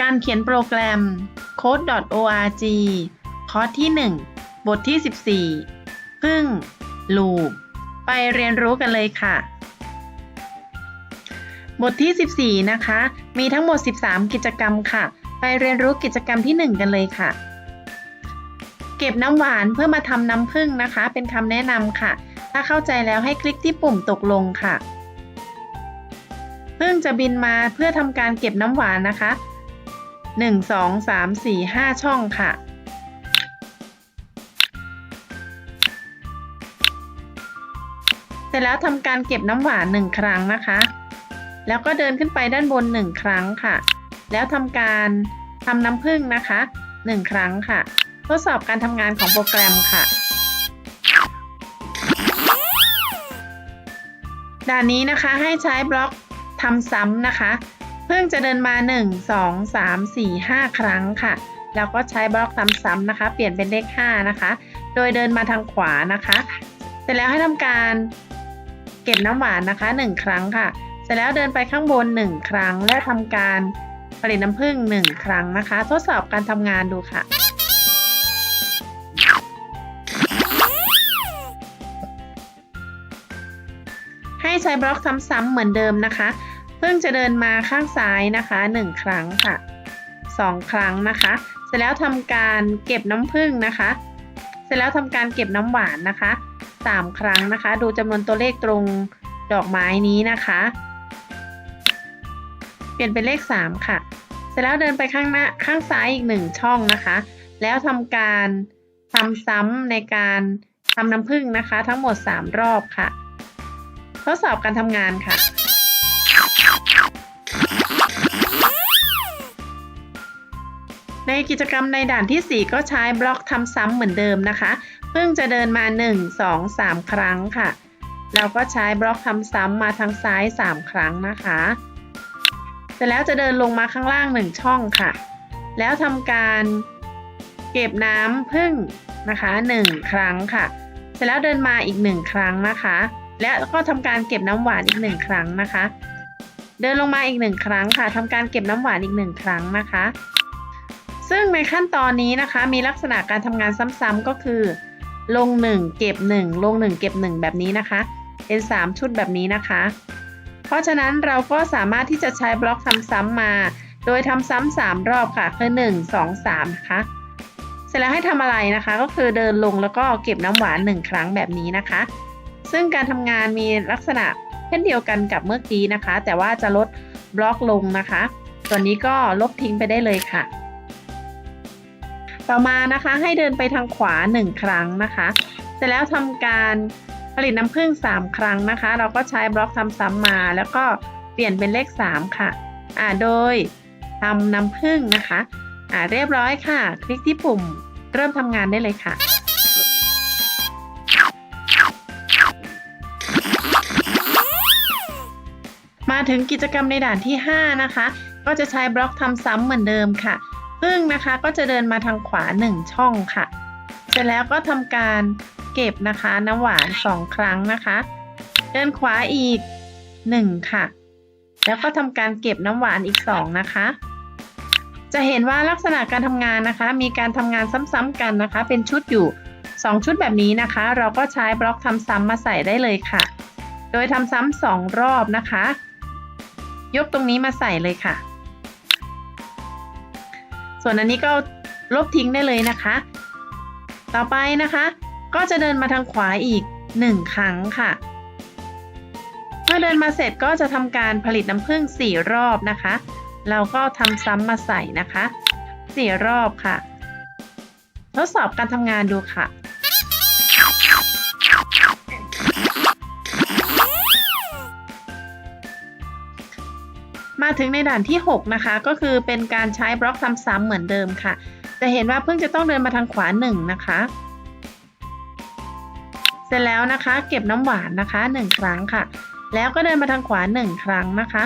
การเขียนโปรแกรม code.org คอร์สที่ 1 บทที่ 14 พึ่ง ลูป ไปเรียนรู้กันเลยค่ะ บทที่ 14 นะคะ มีทั้งหมด 13 กิจกรรมค่ะ ไปเรียนรู้กิจกรรมที่ 1 กันเลยค่ะ เก็บน้ำหวานเพื่อมาทำน้ำผึ้งนะคะ เป็นคำแนะนำค่ะ ถ้าเข้าใจแล้วให้คลิกที่ปุ่มตกลงค่ะพึ่งจะบินมาเพื่อทำการเก็บน้ำหวานนะคะ 1 2 3 4 5 ช่องค่ะ เสร็จแล้วทำการเก็บน้ำหวาน 1 ครั้งนะคะ แล้วก็เดินขึ้นไปด้านบน 1 ครั้งค่ะ แล้วทำการทำน้ำผึ้งนะคะ 1 ครั้งค่ะ ทดสอบการทำงานของโปรแกรมค่ะ ด่านนี้นะคะให้ใช้บล็อกทำซ้ำนะคะ เพิ่งจะเดินมา 1 2 3 4 5 ครั้งค่ะ แล้วก็ใช้บล็อกซ้ำๆนะคะ เปลี่ยนเป็นเลข5นะคะ โดยเดินมาทางขวานะคะ เสร็จแล้วให้ทำการเก็บน้ำหวานนะคะ 1 ครั้งค่ะ เสร็จแล้วเดินไปข้างบน 1 ครั้ง และทำการผลิตน้ำผึ้ง1 ครั้งนะคะ ทดสอบการทำงานดูค่ะให้ใช้บล็อกซ้ำๆเหมือนเดิมนะคะ พิ่งจะเดินมาข้างซ้ายนะคะ 1 ครั้งค่ะ 2 ครั้งนะคะ เสร็จแล้วทำการเก็บน้ำผึ้งนะคะ เสร็จแล้วทำการเก็บน้ำหวานนะคะ 3 ครั้งนะคะ ดูจำนวนตัวเลขตรงดอกไม้นี้นะคะ เปลี่ยนเป็นเลข 3 ค่ะ เสร็จแล้วเดินไปข้างหน้าข้างซ้ายอีก 1 ช่องนะคะ แล้วทำการทำซ้ำในการทำน้ำผึ้งนะคะ ทั้งหมด 3 รอบค่ะ ทดสอบการทำงานค่ะ ในกิจกรรมในด่านที่ 4 ก็ใช้บล็อกทำซ้ำเหมือนเดิมนะคะ เพิ่งจะเดินมา 1 2 3 ครั้งค่ะ แล้วก็ใช้บล็อกทำซ้ำมาทางซ้าย 3 ครั้งนะคะ เสร็จแล้วจะเดินลงมาข้างล่าง 1 ช่องค่ะ แล้วทำการเก็บน้ำพึ่งนะคะ 1 ครั้งค่ะ เสร็จแล้วเดินมาอีก 1 ครั้งนะคะ และก็ทำการเก็บน้ำหวานอีก 1 ครั้งนะคะ เดินลงมาอีก 1 ครั้งค่ะทำการเก็บน้ำหวานอีก 1 ครั้งนะคะ ซึ่งในขั้นตอนนี้นะคะมีลักษณะการทำงานซ้ำๆก็คือ ลง 1 เก็บ 1 ลง 1 เก็บ 1 แบบนี้นะคะ เป็น 3 ชุดแบบนี้นะคะ เพราะฉะนั้นเราก็สามารถที่จะใช้บล็อกทำซ้ำมา โดยทำซ้ำสามรอบค่ะคือ 1 2 3 นะคะ เสร็จแล้วให้ทำอะไรนะคะ ก็คือเดินลงแล้วก็เก็บน้ำหวาน 1 ครั้งแบบนี้นะคะ ซึ่งการทำงานมีลักษณะเช่นเดียวกันกับเมื่อกี้นะคะ แต่ว่าจะลดบล็อกลงนะคะ ส่วนนี้ก็ลบทิ้งไปได้เลยค่ะ ต่อมานะคะให้เดินไปทางขวา 1 ครั้งนะคะ เสร็จแล้วทำการผลิตน้ำผึ้ง3 ครั้งนะคะ เราก็ใช้บล็อกทำซ้ำมา แล้วก็เปลี่ยนเป็นเลข 3 ค่ะอ่าโดยทำน้ำผึ้งนะคะอ่าเรียบร้อยค่ะ คลิกที่ปุ่มเริ่มทำงานได้เลยค่ะมาถึงกิจกรรมในด่านที่ 5 นะคะ ก็จะใช้บล็อกทำซ้ำเหมือนเดิมค่ะ พึ่งนะคะก็จะเดินมาทางขวา 1 ช่องค่ะ เสร็จแล้วก็ทำการเก็บนะคะน้ำหวาน 2 ครั้งนะคะ เดินขวาอีก 1 ค่ะ แล้วก็ทำการเก็บน้ำหวานอีก 2 นะคะ จะเห็นว่าลักษณะการทำงานนะคะ มีการทำงานซ้ำๆกันนะคะ เป็นชุดอยู่ 2 ชุดแบบนี้นะคะ เราก็ใช้บล็อกทำซ้ำมาใส่ได้เลยค่ะ โดยทำซ้ำสองรอบนะคะ ยกตรงนี้มาใส่เลยค่ะ ส่วนอันนี้ก็ลบทิ้งได้เลยนะคะ ต่อไปนะคะ ก็จะเดินมาทางขวาอีก 1 ครั้งค่ะ เมื่อเดินมาเสร็จก็จะทำการผลิตน้ำผึ้ง4 รอบนะคะ เราก็ทำซ้ำมาใส่นะคะ 4 รอบค่ะ ทดสอบการทำงานดูค่ะ มาถึงในด่านที่ 6 นะคะ ก็คือเป็นการใช้บล็อกซ้ำๆเหมือนเดิมค่ะ จะเห็นว่าเพิ่งจะต้องเดินมาทางขวา 1 นะคะ เสร็จแล้วนะคะ เก็บน้ำหวานนะคะ 1 ครั้งค่ะ แล้วก็เดินมาทางขวา 1 ครั้งนะคะ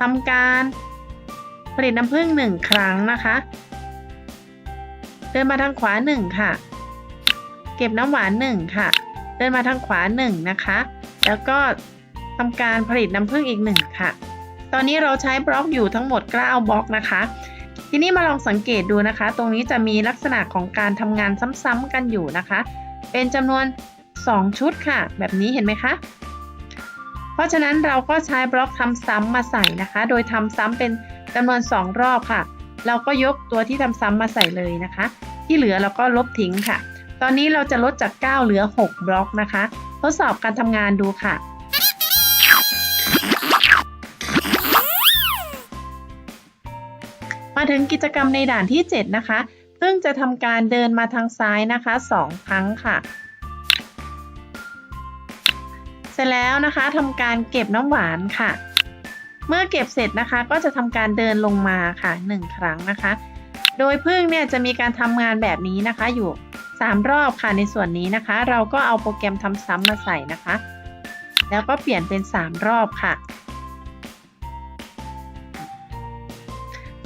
ทำการผลิตน้ำผึ้ง1 ครั้งนะคะ เดินมาทางขวา 1 ค่ะ เก็บน้ำหวาน 1 ค่ะ เดินมาทางขวา 1 นะคะ แล้วก็ทำการผลิตน้ำผึ้งอีก 1 ค่ะ ตอนนี้เราใช้บล็อกอยู่ทั้งหมด 9 บล็อกนะคะ ทีนี้มาลองสังเกตดูนะคะ ตรงนี้จะมีลักษณะของการทำงานซ้ำๆกันอยู่นะคะ เป็นจำนวน 2 ชุดค่ะ แบบนี้เห็นไหมคะ เพราะฉะนั้นเราก็ใช้บล็อกทำซ้ำมาใส่นะคะ โดยทำซ้ำเป็นจำนวน 2 รอบค่ะ เราก็ยกตัวที่ทำซ้ำมาใส่เลยนะคะ ที่เหลือเราก็ลบทิ้งค่ะ ตอนนี้เราจะลดจาก 9 เหลือ 6 บล็อกนะคะ ทดสอบการทำงานดูค่ะ มาถึงกิจกรรมในด่านที่ 7 นะคะเพิ่งจะทำการเดินมาทางซ้ายนะคะ 2 ครั้งค่ะ เสร็จแล้วนะคะทำการเก็บน้ำหวานค่ะ เมื่อเก็บเสร็จนะคะ ก็จะทำการเดินลงมาค่ะ 1 ครั้งนะคะ โดยพึ่งเนี่ยจะมีการทำงานแบบนี้นะคะอยู่ 3 รอบค่ะในส่วนนี้นะคะ เราก็เอาโปรแกรมทำซ้ำมาใส่นะคะ แล้วก็เปลี่ยนเป็น 3 รอบค่ะ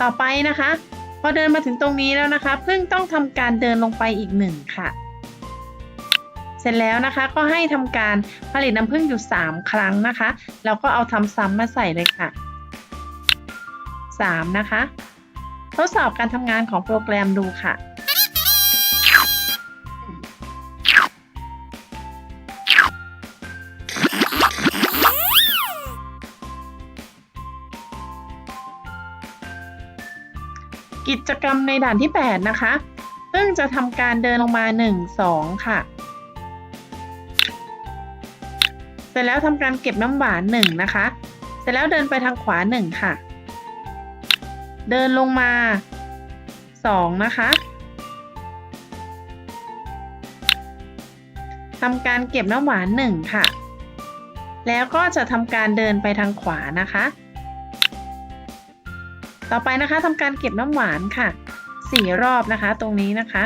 ต่อไปนะคะ พอเดินมาถึงตรงนี้แล้วนะคะ พึ่งต้องทำการเดินลงไปอีกหนึ่งค่ะ เสร็จแล้วนะคะก็ให้ทำการผลิตน้ำพึ่งอยู่ 3 ครั้งนะคะ แล้วก็เอาทำซ้ำมาใส่เลยค่ะ 3 นะคะ ทดสอบการทำงานของโปรแกรมดูค่ะ กิจกรรมในด่านที่ 8 นะคะ ซึ่งจะทำการเดินลงมา 1 2 ค่ะ เสร็จแล้วทำการเก็บน้ำหวาน 1 นะคะ เสร็จแล้วเดินไปทางขวา 1 ค่ะ เดินลงมา 2 นะคะทำการเก็บน้ำหวาน 1 ค่ะ แล้วก็จะทำการเดินไปทางขวานะคะ ต่อไปนะคะทำการเก็บน้ำหวานค่ะ 4 รอบนะคะตรงนี้นะคะ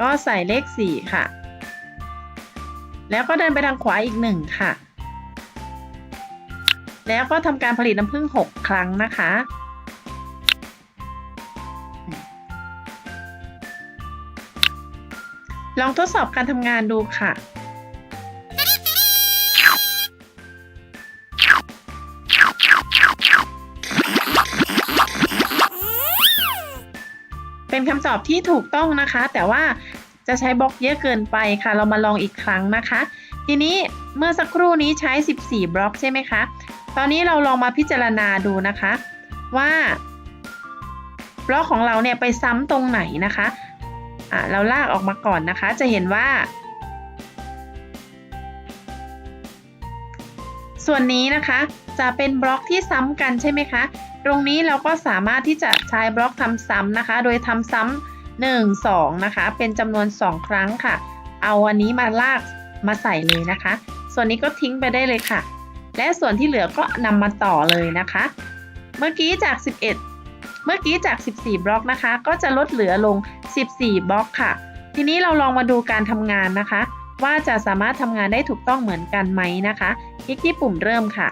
ก็ใส่เลข 4 ค่ะ แล้วก็เดินไปทางขวาอีก 1 ค่ะ แล้วก็ทำการผลิตน้ำผึ้ง6 ครั้งนะคะ ลองทดสอบการทำงานดูค่ะ เป็นคำตอบที่ถูกต้องนะคะ แต่ว่าจะใช้บล็อกเยอะเกินไปค่ะ เรามาลองอีกครั้งนะคะ ทีนี้เมื่อสักครู่นี้ใช้ 14 บล็อกใช่ไหมคะ ตอนนี้เราลองมาพิจารณาดูนะคะ ว่าบล็อกของเราเนี่ยไปซ้ำตรงไหนนะคะะเราลากออกมาก่อนนะคะ จะเห็นว่า ส่วนนี้นะคะจะเป็นบล็อกที่ซ้ำกันใช่ไหมคะตรงนี้เราก็สามารถที่จะใช้บล็อกทำซ้ำนะคะ โดยทำซ้ำ1 2 นะคะ เป็นจำนวน 2 ครั้งค่ะ เอาอันนี้มาลากมาใส่เลยนะคะ ส่วนนี้ก็ทิ้งไปได้เลยค่ะ และส่วนที่เหลือก็นำมาต่อเลยนะคะ เมื่อกี้จาก 11 เมื่อกี้จาก 14 บล็อกนะคะ ก็จะลดเหลือลง 14 บล็อกค่ะ ทีนี้เราลองมาดูการทำงานนะคะ ว่าจะสามารถทำงานได้ถูกต้องเหมือนกันไหมนะคะ คลิกที่ปุ่มเริ่มค่ะ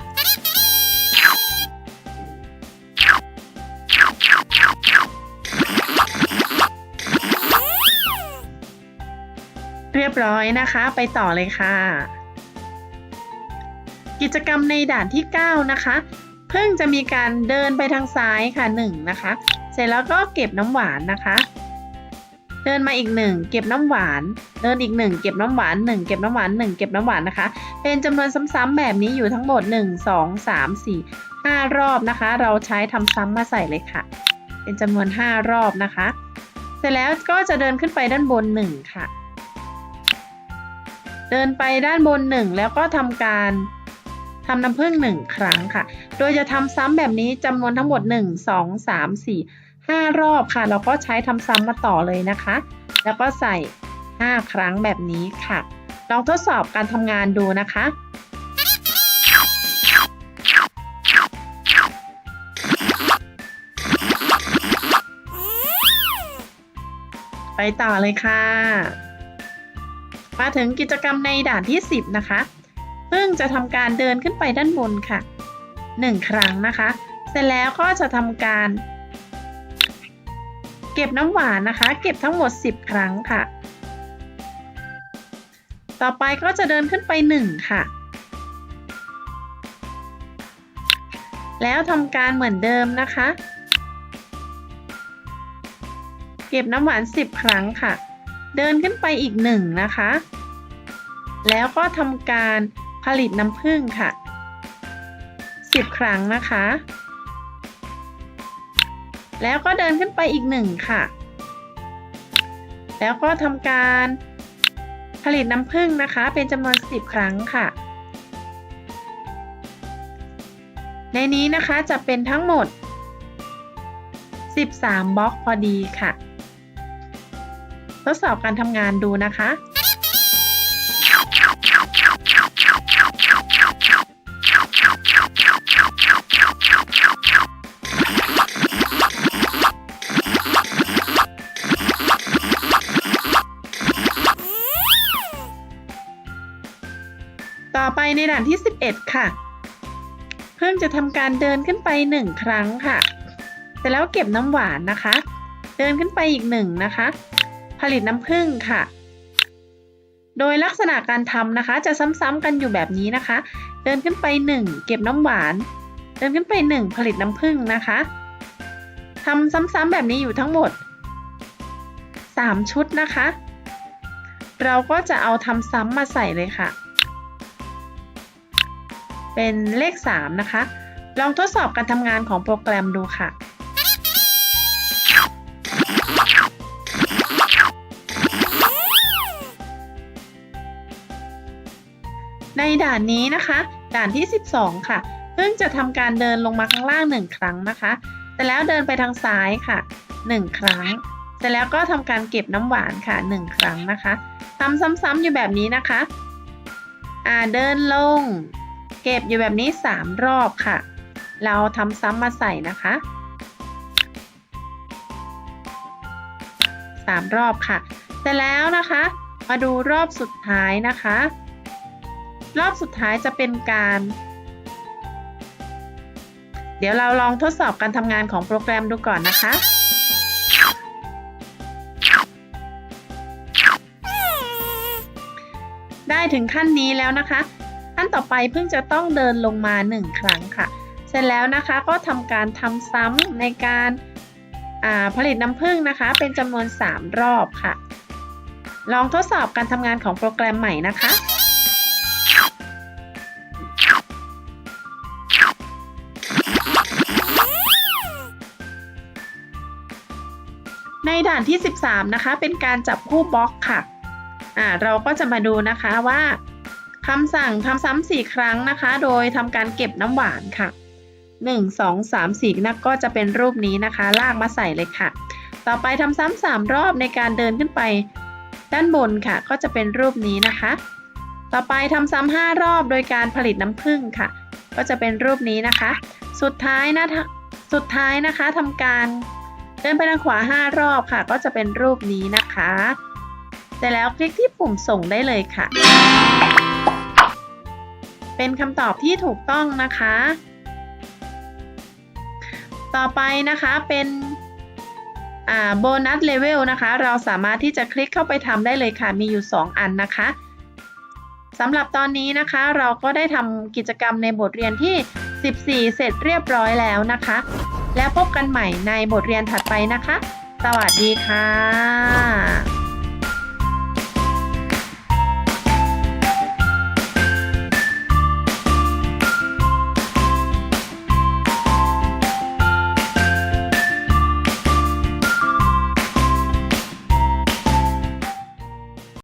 รียบร้อยนะคะ ไปต่อเลยค่ะ กิจกรรมในด่านที่ 9 นะคะ เพิ่งจะมีการเดินไปทางซ้ายค่ะ 1 นะคะ เสร็จแล้วก็เก็บน้ำหวานนะคะ เดินมาอีก 1 เก็บน้ำหวาน เดินอีก 1 เก็บน้ำหวาน 1 เก็บน้ำหวาน 1 เก็บน้ำหวานนะคะ เป็นจำนวนซ้ำๆแบบนี้อยู่ทั้งหมด 1 2 3 4 5 รอบนะคะ เราใช้ทำซ้ำมาใส่เลยค่ะ เป็นจำนวน 5 รอบนะคะ เสร็จแล้วก็จะเดินขึ้นไปด้านบน 1 ค่ะ เดินไปด้านบน 1 แล้วก็ทำการทำน้ำผึ้ง1 ครั้งค่ะ โดยจะทำซ้ำแบบนี้จำนวนทั้งหมด 1 2 3 4 5 รอบค่ะ เราก็ใช้ทำซ้ำมาต่อเลยนะคะ แล้วก็ใส่ 5 ครั้งแบบนี้ค่ะ ลองทดสอบการทำงานดูนะคะไปต่อเลยค่ะ มาถึงกิจกรรมในด่านที่ 10 นะคะ ซึ่งจะทำการเดินขึ้นไปด้านบนค่ะ 1 ครั้งนะคะ เสร็จแล้วก็จะทำการ เก็บน้ำหวานนะคะ เก็บทั้งหมด 10 ครั้งค่ะ ต่อไปก็จะเดินขึ้นไป 1 ค่ะ แล้วทำการเหมือนเดิมนะคะ เก็บน้ำหวาน 10 ครั้งค่ะ เดินขึ้นไปอีกหนึ่งนะคะ แล้วก็ทำการผลิตน้ำผึ้งค่ะ 10 ครั้งนะคะ แล้วก็เดินขึ้นไปอีกหนึ่งค่ะ แล้วก็ทำการผลิตน้ำผึ้งนะคะ เป็นจำนวน 10 ครั้งค่ะ ในนี้นะคะจะเป็นทั้งหมด 13 บล็อกพอดีค่ะ ทดสอบการทำงานดูนะคะ ต่อไปในด่านที่ 11 ค่ะ เพิ่งจะทำการเดินขึ้นไป 1 ครั้งค่ะเสร็จแล้วเก็บน้ำหวานนะคะ เดินขึ้นไปอีกหนึ่งนะคะ ผลิตน้ำผึ้งค่ะ โดยลักษณะการทำนะคะ จะซ้ำๆกันอยู่แบบนี้นะคะ เดินขึ้นไป 1 เก็บน้ำหวาน เดินขึ้นไป 1 ผลิตน้ำผึ้งนะคะทำซ้ำๆแบบนี้อยู่ทั้งหมด 3 ชุดนะคะ เราก็จะเอาทำซ้ำมาใส่เลยค่ะ เป็นเลข 3 นะคะ ลองทดสอบการทำงานของโปรแกรมดูค่ะ ในด่านนี้นะคะ ด่านที่ 12 ค่ะเพิ่งจะทำการเดินลงมาข้างล่าง 1 ครั้งนะคะแต่แล้วเดินไปทางซ้ายค่ะ 1 ครั้งเสร็จแล้วก็ทำการเก็บน้ำหวานค่ะ 1 ครั้งนะคะทำซ้ำๆอยู่แบบนี้นะคะอ่าเดินลง เก็บอยู่แบบนี้ 3 รอบค่ะ เราทำซ้ำมาใส่นะคะ 3 รอบค่ะ เสร็จแล้วนะคะ มาดูรอบสุดท้ายนะคะ รอบสุดท้ายจะเป็นการ เดี๋ยวเราลองทดสอบการทำงานของโปรแกรมดูก่อนนะคะได้ถึงขั้นนี้แล้วนะคะ ขั้นต่อไปเพิ่งจะต้องเดินลงมา 1 ครั้งค่ะ เสร็จแล้วนะคะก็ทำการทำซ้ำในการผลิตน้ำผึ้งนะคะ เป็นจำนวน 3 รอบค่ะ ลองทดสอบการทำงานของโปรแกรมใหม่นะคะ ในด่านที่ 13 นะคะ เป็นการจับคู่บล็อกค่ะอ่าเราก็จะมาดูนะคะว่าคำสั่งทำซ้ำสี่ครั้งนะคะ โดยทำการเก็บน้ำหวานค่ะ 1 2 3 4นักก็จะเป็นรูปนี้นะคะ ลากมาใส่เลยค่ะ ต่อไปทำซ้ำสามรอบในการเดินขึ้นไป ด้านบนค่ะ ก็จะเป็นรูปนี้นะคะ ต่อไปทำซ้ำห้ารอบโดยการผลิตน้ำผึ้งค่ะ ก็จะเป็นรูปนี้นะคะ สุดท้ายนะสุดท้ายนะคะทำการ เดินไปทางขวา 5 รอบค่ะ ก็จะเป็นรูปนี้นะคะเสร็จแล้วคลิกที่ปุ่มส่งได้เลยค่ะ เป็นคำตอบที่ถูกต้องนะคะ ต่อไปนะคะเป็นโบนัสเลเวลนะคะ เราสามารถที่จะคลิกเข้าไปทำได้เลยค่ะ มีอยู่ 2 อันนะคะสำหรับตอนนี้นะคะ เราก็ได้ทำกิจกรรมในบทเรียนที่ 14 เสร็จเรียบร้อยแล้วนะคะ แล้วพบกันใหม่ในบทเรียนถัดไปนะคะ สวัสดีค่ะ